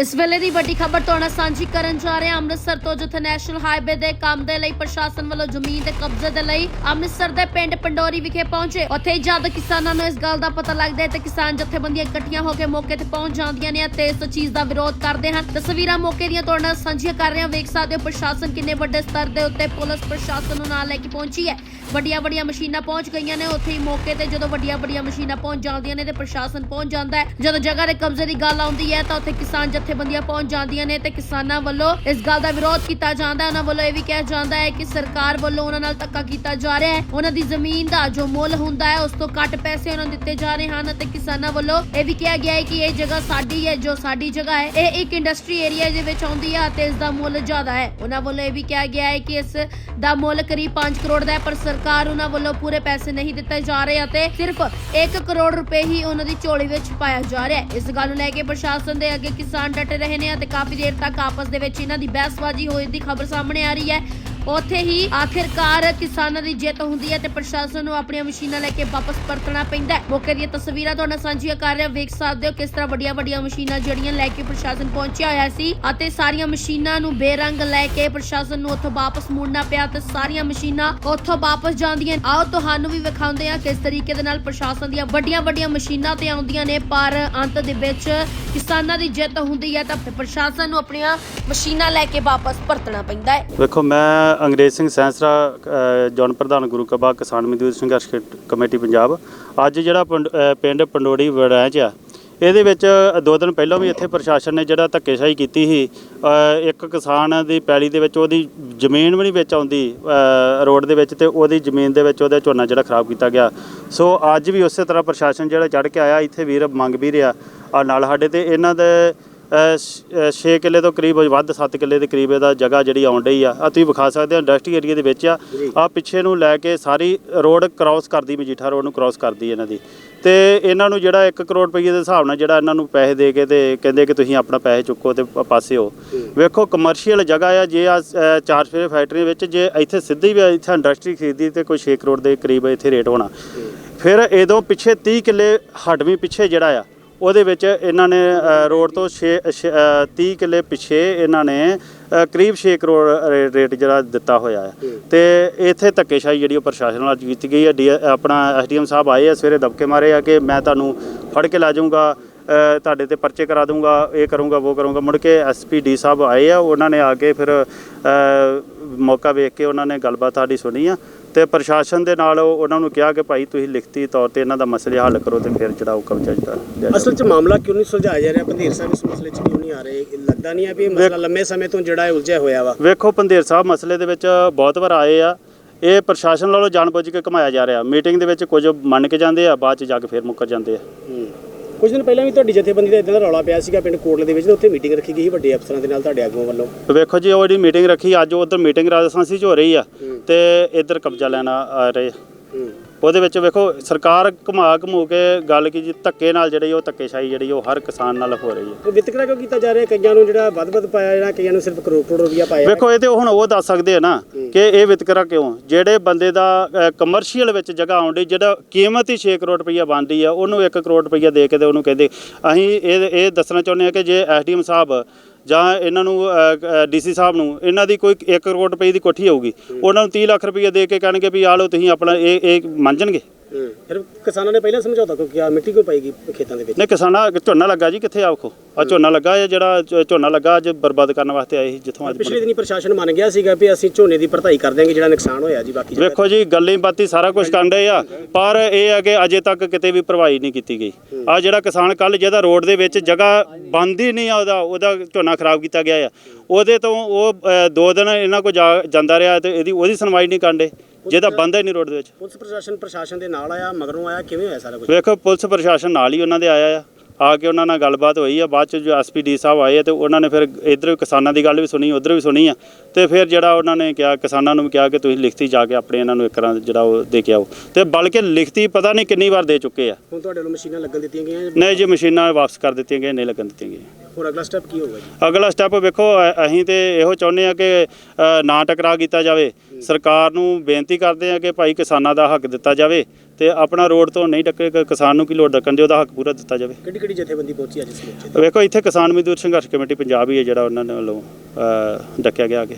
ਇਸ ਵੇਲੇ ਦੀ ਵੱਡੀ ਖਬਰ ਤੁਹਾਡਾ ਸਾਂਝੀ ਕਰਨ ਜਾ ਰਹੇ ਹਾਂ। ਅੰਮ੍ਰਿਤਸਰ ਤੋਂ, ਜਿੱਥੇ ਨੈਸ਼ਨਲ ਹਾਈਵੇ ਦੇ ਕੰਮ ਦੇ ਲਈ ਪ੍ਰਸ਼ਾਸਨ ਵੱਲੋਂ ਜ਼ਮੀਨ ਦੇ ਕਬਜ਼ੇ ਦੇ ਲਈ ਅੰਮ੍ਰਿਤਸਰ ਦੇ ਪਿੰਡ ਪੰਡੋਰੀ ਵਿਖੇ ਪਹੁੰਚੇ। ਉੱਥੇ ਜਦ ਕਿਸਾਨਾਂ ਨੂੰ ਇਸ ਗੱਲ ਦਾ ਪਤਾ ਲੱਗਦਾ ਹੈ ਤੇ ਕਿਸਾਨ ਜਥੇਬੰਦੀਆਂ ਇਕੱਠੀਆਂ ਹੋ ਕੇ ਮੌਕੇ ਤੇ ਪਹੁੰਚ ਜਾਂਦੀਆਂ ਨੇ ਤੇ ਇਸ ਚੀਜ਼ ਦਾ ਵਿਰੋਧ ਕਰਦੇ ਹਨ। ਤਸਵੀਰਾਂ ਮੌਕੇ ਦੀਆਂ ਤੁਹਾਡੇ ਨਾਲ ਸਾਂਝੀਆਂ ਕਰ ਰਹੇ ਹਾਂ। ਵੇਖ ਸਕਦੇ ਹੋ ਪ੍ਰਸ਼ਾਸਨ ਕਿੰਨੇ ਵੱਡੇ ਸਤਰ ਦੇ ਉੱਤੇ ਪੁਲਿਸ ਪ੍ਰਸ਼ਾਸਨ ਨੂੰ ਨਾਲ ਲੈ ਕੇ ਪਹੁੰਚੀ ਹੈ। ਵੱਡੀਆਂ ਵੱਡੀਆਂ ਮਸ਼ੀਨਾਂ ਪਹੁੰਚ ਗਈਆਂ ਨੇ। ਉੱਥੇ ਹੀ ਮੌਕੇ ਤੇ ਜਦੋਂ ਵੱਡੀਆਂ ਵੱਡੀਆਂ ਮਸ਼ੀਨਾਂ ਪਹੁੰਚ ਜਾਂਦੀਆਂ ਨੇ ਤੇ ਪ੍ਰਸ਼ਾਸਨ ਪਹੁੰਚ ਜਾਂਦਾ ਹੈ। ਜਦੋਂ ਜਗ੍ਹਾ ਦੇ ਕਬਜ਼ੇ ਦੀ ਗੱਲ ਆਉਂਦੀ ਹੈ ਤਾਂ ਉੱਥੇ ਕਿਸਾਨ ਜਥੇਬੰਦੀਆਂ ਪਹੁੰਚ ਜਾਂਦੀਆਂ ਨੇ ਤੇ ਕਿਸਾਨਾਂ ਵੱਲੋਂ ਇਸ ਗੱਲ ਦਾ ਵਿਰੋਧ ਕੀਤਾ ਜਾਂਦਾ ਹੈ। ਉਹਨਾਂ ਵੱਲੋਂ ਇਹ ਵੀ ਕਿਹਾ ਜਾਂਦਾ ਹੈ ਕਿ ਸਰਕਾਰ ਵੱਲੋਂ ਉਹਨਾਂ ਨਾਲ ਧੱਕਾ ਕੀਤਾ ਜਾ ਰਿਹਾ ਹੈ। ਉਹਨਾਂ ਦੀ ਜ਼ਮੀਨ ਦਾ ਜੋ ਮੁੱਲ ਹੁੰਦਾ ਹੈ, ਉਸ ਤੋਂ ਘੱਟ ਪੈਸੇ ਉਹਨਾਂ ਨੂੰ ਦਿੱਤੇ ਜਾ ਰਹੇ ਹਨ ਤੇ ਕਿਸਾਨਾਂ ਵੱਲੋਂ ਇਹ ਵੀ ਕਿਹਾ ਗਿਆ ਹੈ ਕਿ ਇਹ ਜਗ੍ਹਾ ਸਾਡੀ ਹੈ, ਜੋ ਸਾਡੀ ਜਗ੍ਹਾ ਹੈ। ਇਹ ਇੱਕ ਇੰਡਸਟਰੀ ਏਰੀਆ ਦੇ ਵਿੱਚ ਆਉਂਦੀ ਹੈ ਅਤੇ ਇਸ ਦਾ ਮੁੱਲ ਜ਼ਿਆਦਾ ਹੈ। ਉਹਨਾਂ ਵੱਲੋਂ ਇਹ ਵੀ ਕਿਹਾ ਗਿਆ ਹੈ ਕਿ ਇਸ ਦਾ ਮੁੱਲ ਕਰੀਬ 5 ਕਰੋੜ ਦਾ ਹੈ, ਪਰ ਸਰਕਾਰ ਉਹਨਾਂ ਵੱਲੋਂ ਪੂਰੇ ਪੈਸੇ ਨਹੀਂ ਦਿੱਤੇ ਜਾ ਰਹੇ ਅਤੇ ਸਿਰਫ 1 ਕਰੋੜ ਰੁਪਏ ਹੀ ਉਹਨਾਂ ਦੀ ਝੋਲੀ ਵਿੱਚ ਪਾਇਆ ਜਾ ਰਿਹਾ ਹੈ। ਇਸ ਗੱਲ ਨੂੰ ਲੈ ਕੇ ਪ੍ਰਸ਼ਾਸਨ ਦੇ ਅੱਗੇ ਕਿਸਾਨ ਡਟੇ ਰਹੇ ਨੇ ਅਤੇ ਕਾਫੀ ਦੇਰ ਤੱਕ ਆਪਸ ਦੇ ਵਿੱਚ ਇਹਨਾਂ ਦੀ ਬਹਿਸਬਾਜ਼ੀ ਹੋਈ ਦੀ ਖਬਰ ਸਾਹਮਣੇ ਆ ਰਹੀ ਹੈ। ਉੱਥੇ ਹੀ ਆਖਿਰਕਾਰ ਕਿਸਾਨਾਂ ਦੀ ਜਿੱਤ ਹੁੰਦੀ ਹੈ ਤੇ ਪ੍ਰਸ਼ਾਸਨ ਨੂੰ ਆਪਣੀਆਂ ਮਸ਼ੀਨਾਂ ਲੈ ਕੇ ਵਾਪਸ ਪਰਤਣਾ ਪੈਂਦਾ ਹੈ। ਮੌਕੇ ਦੀਆਂ ਤਸਵੀਰਾਂ ਤੁਹਾਡੇ ਸਾਂਝੀਆਂ ਕਰ ਰਹੇ, ਵੇਖ ਸਕਦੇ ਹੋ ਕਿਸ ਤਰ੍ਹਾਂ ਵੱਡੀਆਂ ਵੱਡੀਆਂ ਮਸ਼ੀਨਾਂ ਜਿਹੜੀਆਂ ਲੈ ਕੇ ਪ੍ਰਸ਼ਾਸਨ ਪਹੁੰਚਿਆ ਹੋਇਆ ਸੀ ਅਤੇ ਸਾਰੀਆਂ ਮਸ਼ੀਨਾਂ ਨੂੰ ਬੇਰੰਗ ਲੈ ਕੇ ਪ੍ਰਸ਼ਾਸਨ ਨੂੰ ਉੱਥੋਂ ਵਾਪਸ ਮੁੜਨਾ ਪਿਆ ਤੇ ਸਾਰੀਆਂ ਮਸ਼ੀਨਾਂ ਉੱਥੋਂ ਵਾਪਸ ਜਾਂਦੀਆਂ ਆਓ ਤੁਹਾਨੂੰ ਵੀ ਵਿਖਾਉਂਦੇ ਆ ਕਿਸ ਤਰੀਕੇ ਦੇ ਨਾਲ ਪ੍ਰਸ਼ਾਸਨ ਦੀਆਂ ਵੱਡੀਆਂ ਵੱਡੀਆਂ ਮਸ਼ੀਨਾਂ ਤੇ ਆਉਂਦੀਆਂ ਨੇ, ਪਰ ਅੰਤ ਦੇ ਵਿੱਚ ਕਿਸਾਨਾਂ ਦੀ ਜਿੱਤ ਹੁੰਦੀ ਹੈ ਤਾਂ ਪ੍ਰਸ਼ਾਸਨ ਨੂੰ ਆਪਣੀਆਂ ਮਸ਼ੀਨਾਂ ਲੈ ਕੇ ਵਾਪਸ ਪਰਤਣਾ ਪੈਂਦਾ ਹੈ। ਵੇਖੋ ਮੈਂ ਅੰਗਰੇਜ਼ ਸਿੰਘ ਸੈਂਸਰਾ ਜਨ ਪ੍ਰਧਾਨ ਗੁਰੂ ਕਬਾ ਕਿਸਾਨ ਮਜ਼ਦੂਰ ਸੰਘਰਸ਼ ਕ- ਕਮੇਟੀ ਪੰਜਾਬ, ਅੱਜ ਜਿਹੜਾ ਪਿੰਡ- ਪਿੰਡ ਪੰਡੋੜੀ ਵੜੈਚ ਆ, ਇਹਦੇ ਵਿੱਚ ਦੋ ਦਿਨ ਪਹਿਲਾਂ ਵੀ ਇੱਥੇ ਪ੍ਰਸ਼ਾਸਨ ਨੇ ਜਿਹੜਾ ਧੱਕੇਸ਼ਾਹੀ ਕੀਤੀ ਸੀ ਇੱਕ ਕਿਸਾਨ ਦੀ ਪੈਲੀ ਦੇ ਵਿੱਚ ਉਹਦੀ ਜ਼ਮੀਨ ਵੀ ਨਹੀਂ ਵਿੱਚ ਆਉਂਦੀ ਰੋਡ ਦੇ ਵਿੱਚ ਤੇ ਉਹਦੀ ਜ਼ਮੀਨ ਦੇ ਵਿੱਚ ਉਹਦਾ ਝੋਨਾ ਜਿਹੜਾ ਖਰਾਬ ਕੀਤਾ ਗਿਆ। ਸੋ ਅੱਜ ਵੀ ਉਸੇ ਤਰ੍ਹਾਂ ਪ੍ਰਸ਼ਾਸਨ ਜਿਹੜਾ ਚੜ ਕੇ ਆਇਆ, ਇੱਥੇ ਵੀਰ ਮੰਗ ਵੀ ਰਿਹਾ ਆ ਨਾਲ ਸਾਡੇ ਤੇ ਇਹਨਾਂ ਦੇ 6 ਕਿੱਲੇ ਤੋਂ ਕਰੀਬ ਵੱਧ 7 ਕਿੱਲੇ ਦੇ ਕਰੀਬ ਇਹਦਾ ਜਗ੍ਹਾ ਜਿਹੜੀ ਆਉਣ ਡਈ ਆ। ਆ ਤੁਸੀਂ ਵਿਖਾ ਸਕਦੇ ਹੋ ਇੰਡਸਟਰੀ ਏਰੀਆ ਦੇ ਵਿੱਚ ਆ। ਆ ਪਿੱਛੇ ਨੂੰ ਲੈ ਕੇ ਸਾਰੀ ਰੋਡ ਕ੍ਰਾਸ ਕਰਦੀ ਮਜੀਠਾ ਰੋਡ ਨੂੰ ਕ੍ਰਾਸ ਕਰਦੀ ਇਹਨਾਂ ਦੀ। ਤੇ ਇਹਨਾਂ ਨੂੰ ਜਿਹੜਾ 1 ਕਰੋੜ ਰੁਪਏ ਦੇ ਹਿਸਾਬ ਨਾਲ ਜਿਹੜਾ ਇਹਨਾਂ ਨੂੰ ਪੈਸੇ ਦੇ ਕੇ ਤੇ ਕਹਿੰਦੇ ਕਿ ਤੁਸੀਂ ਆਪਣਾ ਪੈਸੇ ਚੁੱਕੋ ਤੇ ਪਾਸੇ ਹੋ ਵੇਖੋ ਕਮਰਸ਼ੀਅਲ ਜਗ੍ਹਾ ਆ ਜੇ ਆ ਚਾਰ ਫੇਰੇ ਫੈਕਟਰੀ ਵਿੱਚ ਜੇ ਇੱਥੇ ਸਿੱਧੀ ਵੀ ਇੱਥੇ ਇੰਡਸਟਰੀ ਖਰੀਦੀ ਤੇ ਕੋਈ 6 ਕਰੋੜ ਦੇ ਕਰੀਬ ਇੱਥੇ ਰੇਟ ਹੋਣਾ। ਫਿਰ ਇਹਦੋਂ ਪਿੱਛੇ 30 ਕਿੱਲੇ ਹਟਵੀਂ ਪਿੱਛੇ ਜਿਹੜਾ ਆ ਉਹਦੇ ਵਿੱਚ ਇਹਨਾਂ ਨੇ ਰੋਡ ਤੋਂ 6 30 ਕਿੱਲੇ ਪਿੱਛੇ ਇਹਨਾਂ ਨੇ ਕਰੀਬ 6 ਕਰੋੜ ਰੇਟ ਜਿਹੜਾ ਦਿੱਤਾ ਹੋਇਆ ਹੈ। ਤੇ ਇੱਥੇ ਧੱਕੇਸ਼ਾਹੀ ਜਿਹੜੀ ਉਹ ਪ੍ਰਸ਼ਾਸਨ ਨਾਲ ਕੀਤੀ ਗਈ ਹੈ। ਆਪਣਾ ਐਸਡੀਐਮ ਸਾਹਿਬ ਆਏ ਆ ਸਵੇਰੇ ਦਬਕੇ ਮਾਰੇ ਆ ਕਿ ਮੈਂ ਤੁਹਾਨੂੰ ਫੜ ਕੇ ਲਾ ਜਾਊਂਗਾ। ਤੁਹਾਡੇ ਤੇ ਪਰਚੇ ਕਰਾ ਦੂੰਗਾ ਇਹ ਕਰੂੰਗਾ ਉਹ ਕਰੂੰਗਾ। ਮੁੜ ਕੇ ਐਸਪੀ ਡੀ ਸਾਹਿਬ ਆਏ ਆ ਉਹਨਾਂ ਨੇ ਆ ਕੇ ਫਿਰ ਮੌਕਾ ਵੇਖ ਕੇ ਉਹਨਾਂ ਨੇ ਗੱਲਬਾਤ ਸਾਡੀ ਸੁਣੀ ਆ। ਤੇ ਪ੍ਰਸ਼ਾਸਨ ਦੇ ਨਾਲ ਉਹ- ਉਹਨਾਂ ਨੂੰ ਕਿਹਾ ਕਿ ਭਾਈ ਤੁਸੀਂ ਲਿਖਤੀ ਤੌਰ ਤੇ ਇਹਨਾਂ ਦਾ ਮਸਲੇ ਹੱਲ ਕਰੋ ਤੇ ਫਿਰ ਜਿਹੜਾ ਉਹ ਲਿਆ ਜਾਊ। ਅਸਲ 'ਚ ਮਾਮਲਾ ਕਿਉਂ ਨਹੀਂ ਸੁਲਝਾਇਆ ਜਾ ਰਿਹਾ? ਪੰਧੀਰ ਸਾਹਿਬ ਇਸ ਮਸਲੇ 'ਚ ਕਿਉਂ ਨਹੀਂ ਆ ਰਹੇ? ਲੱਗਦਾ ਨਹੀਂ ਹੈ ਵੀ ਇਹ ਮਸਲਾ ਲੰਮੇ ਸਮੇਂ ਤੋਂ ਜਿਹੜਾ ਹੈ ਉਲਝਿਆ ਹੋਇਆ ਵਾ। ਵੇਖੋ ਪੰਦੇਰ ਸਾਹਿਬ ਮਸਲੇ ਦੇ ਵਿੱਚ ਬਹੁਤ ਵਾਰ ਆਏ ਆ। ਇਹ ਪ੍ਰਸ਼ਾਸਨ ਵੱਲੋਂ ਜਾਣਬੁੱਝ ਕੇ ਘਮਾਇਆ ਜਾ ਰਿਹਾ। ਮੀਟਿੰਗ ਦੇ ਵਿੱਚ ਕੁਝ ਮੰਨ ਕੇ ਜਾਂਦੇ ਆ ਬਾਅਦ ਚ ਜਾ ਕੇ ਫਿਰ ਮੁੱਕਰ ਜਾਂਦੇ ਆ। ਕੁਝ ਦਿਨ ਪਹਿਲਾਂ ਵੀ ਤੁਹਾਡੀ ਜਥੇਬੰਦੀ ਦਾ ਇਦਾਂ ਦਾ ਰੌਲਾ ਪਿਆ ਸੀਗਾ ਪਿੰਡ ਕੋਟਲੇ ਦੇ ਵਿੱਚ ਤੇ ਉੱਥੇ ਮੀਟਿੰਗ ਰੱਖੀ ਗਈ ਸੀ ਵੱਡੇ ਅਫਸਰਾਂ ਦੇ ਨਾਲ ਤੁਹਾਡੇ ਆਗੂਆਂ ਵੱਲੋਂ। ਵੇਖੋ ਜੀ ਉਹ ਜਿਹੜੀ ਮੀਟਿੰਗ ਰੱਖੀ ਅੱਜ ਉਧਰ ਮੀਟਿੰਗ ਰਾਜਸਥਾਨ ਚ ਹੋ ਰਹੀ ਆ ਤੇ ਇੱਧਰ ਕਬਜ਼ਾ ਲੈਣਾ ਆ ਰਹੇ ਉਹਦੇ ਵਿੱਚ ਵੇਖੋ ਸਰਕਾਰ ਘੁਮਾ ਘਮੂ ਕੇ ਗੱਲ ਕੀ ਜੀ ਧੱਕੇ ਨਾਲ ਜਿਹੜੀ ਉਹ ਧੱਕੇਸ਼ਾਹੀ ਜਿਹੜੀ ਉਹ ਹਰ ਕਿਸਾਨ ਨਾਲ ਹੋ ਰਹੀ ਹੈ। ਵਿਤਕਰਾ ਕਿਉਂ ਕੀਤਾ ਜਾ ਰਿਹਾ? ਕਈਆਂ ਨੂੰ ਜਿਹੜਾ ਵੱਧ-ਵੱਧ ਪਾਇਆ ਜਿਹੜਾ ਕਈਆਂ ਨੂੰ ਸਿਰਫ ਕਰੋੜ ਕਰੋੜ ਰੁਪਇਆ ਪਾਇਆ। ਵੇਖੋ ਇਹ ਤੇ ਹੁਣ ਉਹ ਦੱਸ ਸਕਦੇ ਆ ਨਾ ਕਿ ਇਹ ਵਿਤਕਰਾ ਕਿਉਂ? ਜਿਹੜੇ ਬੰਦੇ ਦਾ ਕਮਰਸ਼ੀਅਲ ਵਿੱਚ ਜਗ੍ਹਾ ਆਉਂਦੀ ਜਿਹੜਾ ਕੀਮਤ ਹੀ 6 ਕਰੋੜ ਰੁਪਈਆ ਬਣਦੀ ਆ ਉਹਨੂੰ 1 ਕਰੋੜ ਰੁਪਈਆ ਦੇ ਕੇ ਤੇ ਉਹਨੂੰ ਕਹਿੰਦੇ ਅਸੀਂ ਇਹ ਇਹ ਦੱਸਣਾ ਚਾਹੁੰਦੇ ਆ ਕਿ ਜੇ ਐਸਡੀਐਮ ਸਾਹਿਬ ਜਾਂ ਇਹਨਾਂ ਨੂੰ ਡੀਸੀ ਸਾਹਿਬ ਨੂੰ, ਇਹਨਾਂ ਦੀ ਕੋਈ 1 ਕਰੋੜ ਰੁਪਏ ਦੀ ਕੋਠੀ ਹੋਊਗੀ। ਉਹਨਾਂ ਨੂੰ 30 ਲੱਖ ਰੁਪਈਆ ਦੇ ਕੇ ਕਹਿਣਗੇ ਵੀ ਆ ਲਓ ਤੁਸੀਂ ਆਪਣਾ, ਇਹ ਇਹ ਮੰਨ ਜਾਣਗੇ? ਫਿਰ ਕਿਸਾਨਾਂ ਨੇ ਪਹਿਲਾਂ ਸਮਝੌਤਾ ਕਿਉਂ ਕੀਤਾ ਮਿੱਟੀ ਕਿਉਂ ਪਾਏਗੀ ਖੇਤਾਂ ਦੇ ਵਿੱਚ? ਨਹੀਂ ਕਿਸਾਨਾਂ ਝੋਨਾ ਲੱਗਾ ਜੀ ਕਿੱਥੇ ਆਖੋ ਆ ਝੋਨਾ ਲੱਗਾ ਇਹ ਜਿਹੜਾ ਝੋਨਾ ਲੱਗਾ ਅੱਜ ਬਰਬਾਦ ਕਰਨ ਵਾਸਤੇ ਆਏ ਸੀ ਜਿੱਥੋਂ ਅੱਜ ਪਿਛਲੇ ਦਿਨੀ ਪ੍ਰਸ਼ਾਸਨ ਮੰਨ ਗਿਆ ਸੀਗਾ ਵੀ ਅਸੀਂ ਝੋਨੇ ਦੀ ਭਰਤਾਈ ਕਰ ਦਿਆਂਗੇ ਜਿਹੜਾ ਨੁਕਸਾਨ ਹੋਇਆ ਜੀ ਬਾਕੀ ਵੇਖੋ ਜੀ ਗੱਲਾਂ ਬਾਤੀ ਸਾਰਾ ਕੁਝ ਕਰਨ ਰਹੇ ਆ ਪਰ ਇਹ ਹੈ ਕਿ ਅਜੇ ਤੱਕ ਕਿਤੇ ਵੀ ਭਰਵਾਈ ਨਹੀਂ ਕੀਤੀ ਗਈ। ਆ ਜਿਹੜਾ ਕਿਸਾਨ ਕੱਲ ਜਿਹਦਾ ਰੋਡ ਦੇ ਵਿੱਚ ਜਗ੍ਹਾ ਬੰਦ ਹੀ ਨਹੀਂ ਆ ਉਹਦਾ ਉਹਦਾ ਝੋਨਾ ਖਰਾਬ ਕੀਤਾ ਗਿਆ ਆ। ਉਹਦੇ ਤੋਂ ਉਹ ਦੋ ਦਿਨ ਇਹਨਾਂ ਕੋ ਜਾਂਦਾ ਰਿਹਾ ਤੇ ਇਹਦੀ ਉਹਦੀ ਸੁਣਵਾਈ ਨਹੀਂ ਜਿਹਦਾ ਬੰਦ ਹੀ ਨਹੀਂ ਰੋਡ ਦੇ ਵਿੱਚ। ਪੁਲਿਸ ਪ੍ਰਸ਼ਾਸਨ ਪ੍ਰਸ਼ਾਸਨ ਦੇ ਨਾਲ ਆਇਆ ਮਗਰੋਂ ਆਇਆ ਕਿਵੇਂ ਹੋਇਆ ਸਾਰਾ ਕੁਝ ਵੇਖੋ ਪੁਲਿਸ ਪ੍ਰਸ਼ਾਸਨ ਨਾਲ ਹੀ ਉਹਨਾਂ ਦੇ ਆਇਆ ਆ। ਆ ਕੇ ਉਹਨਾਂ ਨਾਲ ਗੱਲਬਾਤ ਹੋਈ ਆ। ਬਾਅਦ ਚ ਜੋ ਐਸਪੀਡੀ ਸਾਹਿਬ ਆਏ ਆ ਤੇ ਉਹਨਾਂ ਨੇ ਫਿਰ ਇਧਰ ਕਿਸਾਨਾਂ ਦੀ ਗੱਲ ਵੀ ਸੁਣੀ ਉਧਰ ਵੀ ਸੁਣੀ ਆ। ਤੇ ਫਿਰ ਜਿਹੜਾ ਉਹਨਾਂ ਨੇ ਕਿਹਾ ਕਿਸਾਨਾਂ ਨੂੰ ਵੀ ਕਿਹਾ ਕਿ ਤੁਸੀਂ ਲਿਖਤੀ ਜਾ ਕੇ ਆਪਣੇ ਇਹਨਾਂ ਨੂੰ ਇੱਕ ਰਾਂ ਜਿਹੜਾ ਉਹ ਦੇ ਕੇ ਆਓ। ਤੇ ਬਲਕਿ ਲਿਖਤੀ ਪਤਾ ਨਹੀਂ ਕਿੰਨੀ ਵਾਰ ਦੇ ਚੁੱਕੇ ਆ। ਹੁਣ ਤੁਹਾਡੇ ਵੱਲੋਂ ਮਸ਼ੀਨਾਂ ਲੱਗਣ ਦਿੱਤੀਆਂ ਗਈਆਂ ਨਹੀਂ ਜੀ ਮਸ਼ੀਨਾਂ ਵਾਪਸ ਕਰ ਦਿੱਤੀਆਂ ਗਈਆਂ ਨਹੀਂ ਲੱਗਣ ਦਿੱਤੀਆਂ ਗਈਆਂ। ਹੁਣ ਅਗਲਾ ਸਟੈਪ ਕੀ ਹੋਊਗਾ ਜੀ? ਅਗਲਾ ਸਟੈਪ ਵੇਖੋ ਅ- ਅਸੀਂ ਤੇ ਇਹੋ ਚਾਹੁੰਦੇ ਆ ਕਿ ਅ, ਨਾ ਟਕਰਾ ਕੀਤਾ ਜਾਵੇ। ਸਰਕਾਰ ਨੂੰ ਬੇਨਤੀ ਕਰਦੇ ਆ ਕਿ ਭਾਈ ਕਿਸਾਨਾਂ ਦਾ ਹੱਕ ਦਿੱਤਾ ਜਾਵੇ ਤੇ ਆਪਣਾ ਰੋਡ ਤੋਂ ਨਹੀਂ ਟੱਕੇ ਕ- ਕਿਸਾਨ ਨੂੰ ਕੀ ਲੋੜ ਡੱਕਣ ਦੀ ਉਹਦਾ ਹੱਕ ਪੂਰਾ ਦਿੱਤਾ ਜਾਵੇ। ਕਿਹੜੀ ਕਿਹੜੀ ਜਥੇਬੰਦੀ ਪਹੁੰਚੀ ਅੱਜ ਇਸ ਮੋਰਚੇ ਤੇ? ਵੇਖੋ ਇੱਥੇ ਕਿਸਾਨ ਮਜ਼ਦੂਰ ਸੰਘਰਸ਼ ਕਮੇਟੀ ਪੰਜਾਬ ਹੀ ਹੈ ਜਿਹੜਾ ਉਹਨਾਂ ਦੇ ਵੱਲੋਂ ਅ, ਡੱਕਿਆ ਗਿਆ ਅੱਗੇ।